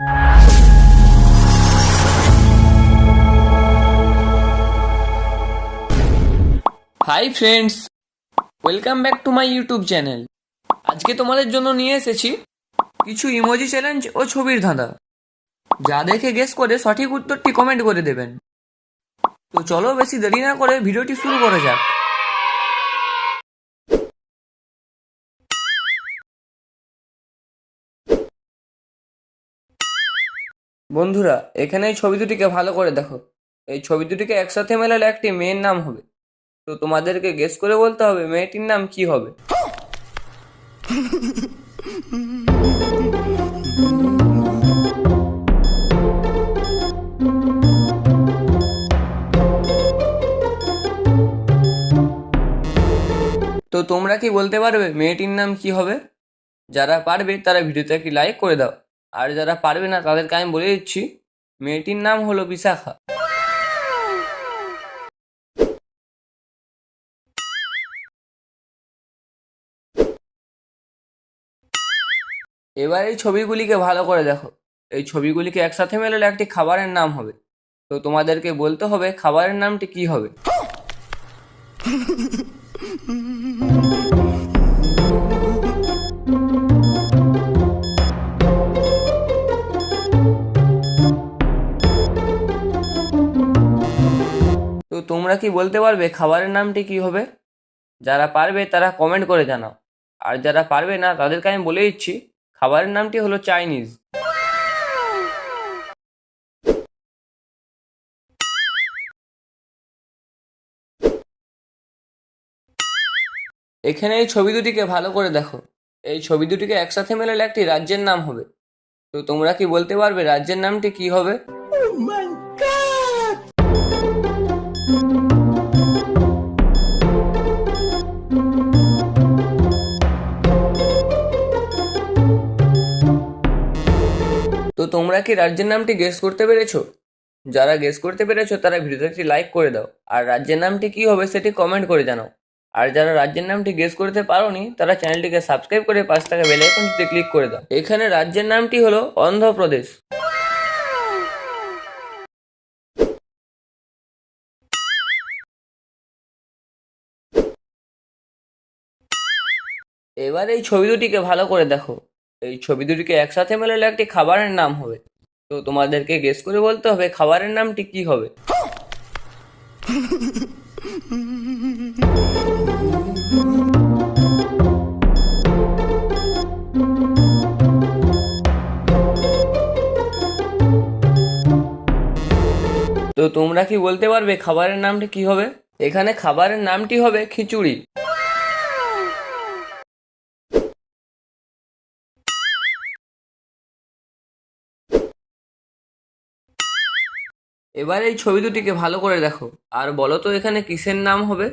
Hi friends welcome back to my YouTube channel আজকে তোমাদের জন্য নিয়ে এসেছি কিছু ইমোজি চ্যালেঞ্জ ও ছবির ধাঁধা। যা দেখে গেস করে সঠিক উত্তরটি কমেন্ট করে দেবেন। তো চলো বেশি দেরি না করে ভিডিওটি শুরু করা যাক। বন্ধুরা এখানে এই ছবি দুটিকে ভালো করে দেখো। এই ছবি দুটিকে একসাথে মেলালে একটি মেয়ের নাম হবে। তো তোমাদেরকে গেস করে বলতে হবে মেয়েটির নাম কি হবে। তো তোমরা কি বলতে পারবে মেয়েটির নাম কি হবে? যারা পারবে তারা ভিডিওতে একটি লাইক করে দাও। আর যারা পারবে না, তাদেরকে আমি বলে দিচ্ছি, মেয়েটির নাম হলো বিশাখা। এবার এই ছবিগুলিকে ভালো করে দেখো। এই ছবিগুলিকে একসাথে মেলালে একটি খাবারের নাম হবে। তো তোমাদেরকে বলতে হবে, খাবারের নামটি কি হবে? তোমরা কি বলতে পারবে খাবারের নামটি কি হবে? যারা পারবে তারা কমেন্ট করে জানাও। আর যারা পারবে না, তাদেরকে আমি বলে দিচ্ছি, খাবারের নামটি হলো চাইনিজ। এখানে এই ছবি দুটিকে ভালো করে দেখো। এই ছবি দুটিকে একসাথে মেলালে একটি রাজ্যের নাম হবে। তো তোমরা কি বলতে পারবে রাজ্যের নামটি কি হবে? তো তোমরা কি রাজ্যের নামটি গেস করতে পেরেছ? যারা গেস করতে পেরেছ, তারা ভিডিওতে একটি লাইক করে দাও। আর রাজ্যের নামটি কি হবে সেটি কমেন্ট করে জানাও। আর যারা রাজ্যের নামটি গেস করতে পারোনি, তারা চ্যানেলটিকে সাবস্ক্রাইব করে পাঁচ টাকা বেল আইকনটিতে ক্লিক করে দাও। এখানে রাজ্যের নামটি হলো অন্ধ্রপ্রদেশ। এবার এই ছবি দুটিকে ভালো করে দেখো। এই ছবি দুটিকে একসাথে মেলালে একটি খাবারের নাম হবে। তো তোমাদেরকে গেস করে বলতে হবে, খাবারের নামটি কি হবে? তো তোমরা কি বলতে পারবে, খাবারের নামটি কি হবে? এখানে খাবারের নামটি হবে খিচুড়ি। এবার এই ছবি দুটিকে ভালো করে দেখো। আর বলো তো এখানে কিসের নাম হবে?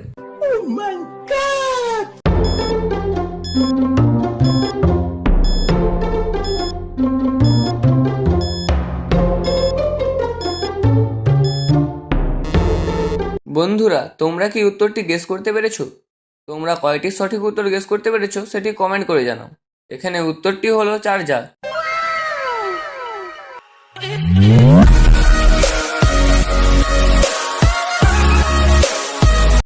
বন্ধুরা, তোমরা কি উত্তরটি গেস করতে পেরেছ? তোমরা কয়টি সঠিক উত্তর গেস করতে পেরেছ সেটি কমেন্ট করে জানাও। এখানে উত্তরটি হলো চার্জার